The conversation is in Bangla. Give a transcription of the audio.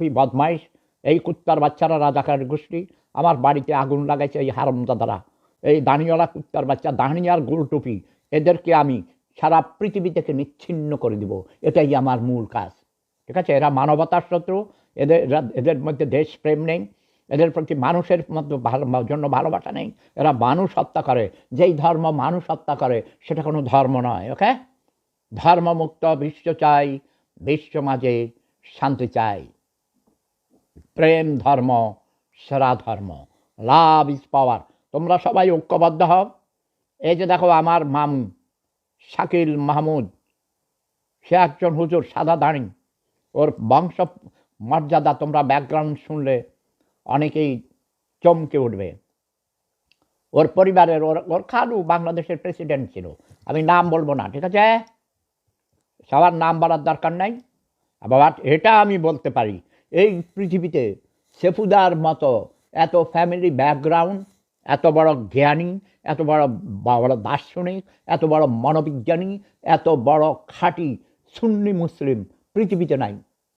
বদমাইশ, এই কুত্তার বাচ্চারা রাজাকার গোষ্ঠী, আমার বাড়িতে আগুন লাগাইছে এই হারমজাদারা। এই দানিওয়ালা কুত্তার বাচ্চা দানিয়ার গোল টুপি, এদেরকে আমি সারা পৃথিবী থেকে নিচ্ছিন্ন করে দিব। এটাই আমার মূল কাজ। ঠিক আছে? এরা মানবতার শত্রু, এদের এদের মধ্যে দেশপ্রেম নেই, এদের প্রতি মানুষের মধ্যে জন্য ভালোবাসা নেই। এরা মানুষ হত্যা করে। যেই ধর্ম মানুষ হত্যা করে, সেটা কোনো ধর্ম নয়, ওকে? ধর্মমুক্ত, বিশ্ব চাই, বিশ্ব মাঝে শান্তি চাই। প্রেম ধর্ম সেরা ধর্ম, লাভ ইজ পাওয়ার। তোমরা সবাই ঐক্যবদ্ধ হও। এই যে দেখো আমার মামু শাকিল মাহমুদ, সে একজন হুজুর, সাদা দাঁড়ি। ওর বংশ মর্যাদা তোমরা ব্যাকগ্রাউন্ড শুনলে অনেকেই চমকে উঠবে। ওর পরিবারের, ওর ওর খালু বাংলাদেশের প্রেসিডেন্ট ছিল। আমি নাম বলব না, ঠিক আছে? সবার নাম বলার দরকার নাই। আবার এটা আমি বলতে পারি এই পৃথিবীতে সেফুদার মতো এত ফ্যামিলি ব্যাকগ্রাউন্ড এত বড় জ্ঞানী, এত বড় বড় দার্শনিক, এত বড় মনোবিজ্ঞানী, এত বড় খাঁটি সুন্নি মুসলিম পৃথিবীতে নাই।